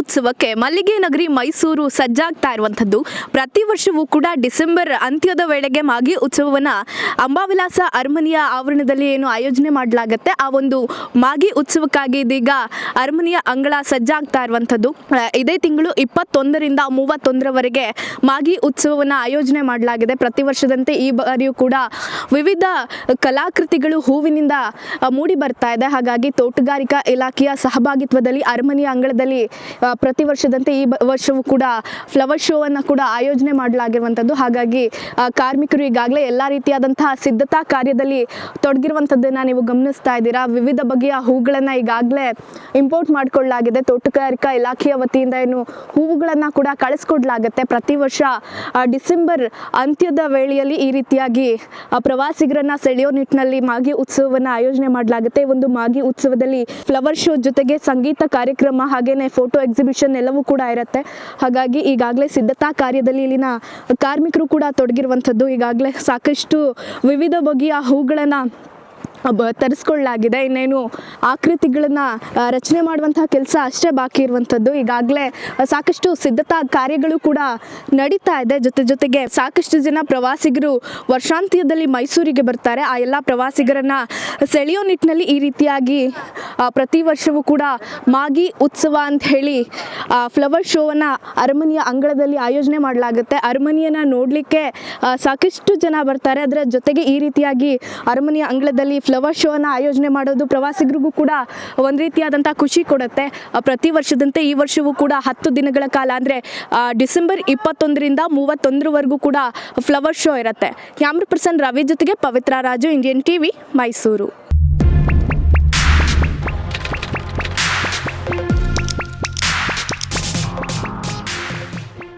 ಉತ್ಸವಕ್ಕೆ ಮಲ್ಲಿಗೆ ನಗರಿ ಮೈಸೂರು ಸಜ್ಜಾಗ್ತಾ ಇರುವಂಥದ್ದು. ಪ್ರತಿ ವರ್ಷವೂ ಕೂಡ ಡಿಸೆಂಬರ್ ಅಂತ್ಯದ ವೇಳೆಗೆ ಮಾಗಿ ಉತ್ಸವವನ್ನು ಅಂಬಾವಿಲಾಸ ಅರಮನೆಯ ಆವರಣದಲ್ಲಿ ಏನು ಆಯೋಜನೆ ಮಾಡಲಾಗುತ್ತೆ. ಆ ಒಂದು ಮಾಗಿ ಉತ್ಸವಕ್ಕಾಗಿ ಇದೀಗ ಅರಮನೆಯ ಅಂಗಳ ಸಜ್ಜಾಗ್ತಾ ಇರುವಂಥದ್ದು. ಇದೇ ತಿಂಗಳು ಇಪ್ಪತ್ತೊಂದರಿಂದ ಮೂವತ್ತೊಂದರವರೆಗೆ ಮಾಗಿ ಉತ್ಸವವನ್ನು ಆಯೋಜನೆ ಮಾಡಲಾಗಿದೆ. ಪ್ರತಿ ವರ್ಷದಂತೆ ಈ ಬಾರಿಯೂ ಕೂಡ ವಿವಿಧ ಕಲಾಕೃತಿಗಳು ಹೂವಿನಿಂದ ಮೂಡಿ ಬರ್ತಾ ಇದೆ. ಹಾಗಾಗಿ ತೋಟಗಾರಿಕಾ ಇಲಾಖೆಯ ಸಹಭಾಗಿತ್ವದಲ್ಲಿ ಅರಮನೆಯ ಅಂಗಳದಲ್ಲಿ ಪ್ರತಿ ವರ್ಷದಂತೆ ಈ ವರ್ಷವೂ ಕೂಡ ಫ್ಲವರ್ ಶೋವನ್ನು ಕೂಡ ಆಯೋಜನೆ ಮಾಡಲಾಗಿರುವಂಥದ್ದು. ಹಾಗಾಗಿ ಕಾರ್ಮಿಕರು ಈಗಾಗಲೇ ಎಲ್ಲ ರೀತಿಯಾದಂತಹ ಸಿದ್ಧತಾ ಕಾರ್ಯದಲ್ಲಿ ತೊಡಗಿರುವಂಥದ್ದನ್ನು ನೀವು ಗಮನಿಸ್ತಾ ಇದ್ದೀರಾ? ವಿವಿಧ ಬಗೆಯ ಹೂಗಳನ್ನು ಈಗಾಗಲೇ ಇಂಪೋರ್ಟ್ ಮಾಡಿಕೊಳ್ಳಲಾಗಿದೆ ತೋಟಗಾರಿಕಾ ಇಲಾಖೆಯ ವತಿಯಿಂದ ಏನು ಹೂವುಗಳನ್ನು ಕೂಡ ಕಳಿಸ್ಕೊಡ್ಲಾಗತ್ತೆ. ಪ್ರತಿ ವರ್ಷ ಡಿಸೆಂಬರ್ ಅಂತ್ಯದ ವೇಳೆಯಲ್ಲಿ ಈ ರೀತಿಯಾಗಿ ಪ್ರವಾಸಿಗರನ್ನ ಸೆಳೆಯೋ ನಿಟ್ಟಿನಲ್ಲಿ ಮಾಗಿ ಉತ್ಸವವನ್ನು ಆಯೋಜನೆ ಮಾಡಲಾಗುತ್ತೆ. ಒಂದು ಮಾಗಿ ಉತ್ಸವದಲ್ಲಿ ಫ್ಲವರ್ ಶೋ ಜೊತೆಗೆ ಸಂಗೀತ ಕಾರ್ಯಕ್ರಮ ಹಾಗೇನೆ ಫೋಟೋ ಎಕ್ಸಿಬಿಷನ್ ಎಲ್ಲವೂ ಕೂಡ ಇರುತ್ತೆ. ಹಾಗಾಗಿ ಈಗಾಗಲೇ ಸಿದ್ಧತಾ ಕಾರ್ಯದಲ್ಲಿ ಇಲ್ಲಿನ ಕಾರ್ಮಿಕರು ಕೂಡ ತೊಡಗಿರುವಂಥದ್ದು. ಈಗಾಗಲೇ ಸಾಕಷ್ಟು ವಿವಿಧ ಬಗೆಯ ಹೂಗಳನ್ನು ಬ ತರಿಸ್ಕೊಳ್ಳಾಗಿದೆ ಇನ್ನೇನು ಆಕೃತಿಗಳನ್ನು ರಚನೆ ಮಾಡುವಂತಹ ಕೆಲಸ ಅಷ್ಟೇ ಬಾಕಿ ಇರುವಂಥದ್ದು. ಈಗಾಗಲೇ ಸಾಕಷ್ಟು ಸಿದ್ಧತಾ ಕಾರ್ಯಗಳು ಕೂಡ ನಡೀತಾ ಇದೆ. ಜೊತೆ ಜೊತೆಗೆ ಸಾಕಷ್ಟು ಜನ ಪ್ರವಾಸಿಗರು ವರ್ಷಾಂತ್ಯದಲ್ಲಿ ಮೈಸೂರಿಗೆ ಬರ್ತಾರೆ. ಆ ಎಲ್ಲ ಪ್ರವಾಸಿಗರನ್ನ ಸೆಳೆಯೋ ನಿಟ್ಟಿನಲ್ಲಿ ಈ ರೀತಿಯಾಗಿ ಪ್ರತಿ ವರ್ಷವೂ ಕೂಡ ಮಾಗಿ ಉತ್ಸವ ಅಂತ ಹೇಳಿ ಫ್ಲವರ್ ಶೋವನ್ನು ಅರಮನೆಯ ಅಂಗಳದಲ್ಲಿ ಆಯೋಜನೆ ಮಾಡಲಾಗುತ್ತೆ. ಅರಮನೆಯನ್ನು ನೋಡಲಿಕ್ಕೆ ಸಾಕಷ್ಟು ಜನ ಬರ್ತಾರೆ. ಅದರ ಜೊತೆಗೆ ಈ ರೀತಿಯಾಗಿ ಅರಮನೆಯ ಅಂಗಳದಲ್ಲಿ ಫ್ಲವರ್ ಶೋನ ಆಯೋಜನೆ ಮಾಡೋದು ಪ್ರವಾಸಿಗರಿಗೂ ಕೂಡ ಒಂದು ರೀತಿಯಾದಂಥ ಖುಷಿ ಕೊಡುತ್ತೆ. ಪ್ರತಿ ವರ್ಷದಂತೆ ಈ ವರ್ಷವೂ ಕೂಡ ಹತ್ತು ದಿನಗಳ ಕಾಲ ಅಂದರೆ ಡಿಸೆಂಬರ್ ಇಪ್ಪತ್ತೊಂದರಿಂದ ಮೂವತ್ತೊಂದರವರೆಗೂ ಕೂಡ ಫ್ಲವರ್ ಶೋ ಇರುತ್ತೆ. ಕ್ಯಾಮ್ರಾ ಪರ್ಸನ್ ರವಿ ಜೊತೆಗೆ ಪವಿತ್ರ ರಾಜು, ಇಂಡಿಯನ್ ಟಿವಿ, ಮೈಸೂರು.